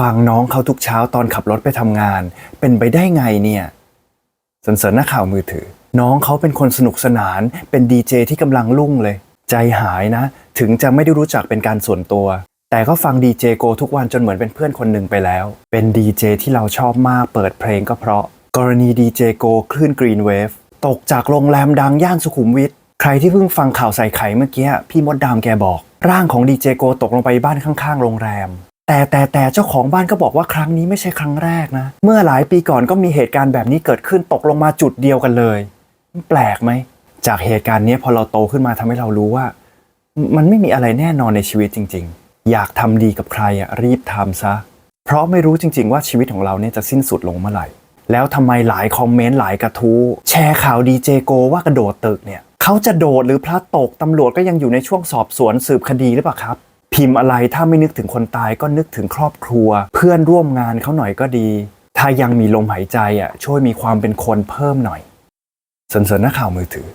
ฟังน้องเขาทุกเช้าตอนขับรถไปทำงาน เป็นไปได้ไงเนี่ยสันเสริญนักข่าวมือถือ น้องเขาเป็นคนสนุกสนาน เป็นดีเจที่กำลังรุ่งเลย ใจหายนะ ถึงจะไม่ได้รู้จักเป็นการส่วนตัว แต่ก็ฟังดีเจโกทุกวันจนเหมือนเป็นเพื่อนคนหนึ่งไปแล้ว เป็นดีเจที่เราชอบมากเปิดเพลงก็เพราะ กรณีดีเจโกคลื่นกรีนเวฟตกจากโรงแรมดังย่านสุขุมวิทใครที่เพิ่งฟังข่าวใส่ไข่เมื่อกี้พี่มดดามแกบอก ร่างของดีเจโกตกลงไปบ้านข้างๆ โรงแรม แต่แต่แต่เจ้าของบ้านก็บอกว่าครั้งนี้ไม่ใช่ครั้งแรกนะ เมื่อหลายปีก่อนก็มีเหตุการณ์แบบนี้เกิดขึ้นตกลงมาจุดเดียวกันเลยแปลกไหม จากเหตุการณ์นี้พอเราโตขึ้นมาทำให้เรารู้ว่า มันไม่มีอะไรแน่นอนในชีวิตจริง ๆ อยากทำดีกับใครอะรีบทำซะ เพราะไม่รู้จริง ๆ ว่าชีวิตของเราเนี่ยจะสิ้นสุดลงเมื่อไหร่ แล้วทำไมหลายคอมเมนต์หลายกระทู้แชร์ข่าวดีเจโกว่ากระโดดตึกเนี่ยเขาจะโดดหรือพลัดตกตำรวจก็ยังอยู่ในช่วงสอบสวนสืบคดีหรือเปล่าครับ พิมพ์อะไรถ้าไม่นึกถึงคนตายก็นึกถึงครอบครัว เพื่อนร่วมงานเขาหน่อยก็ดี ถ้ายังมีลมหายใจอะช่วยมีความเป็นคนเพิ่มหน่อยสนเสริญนักข่าวมือถือ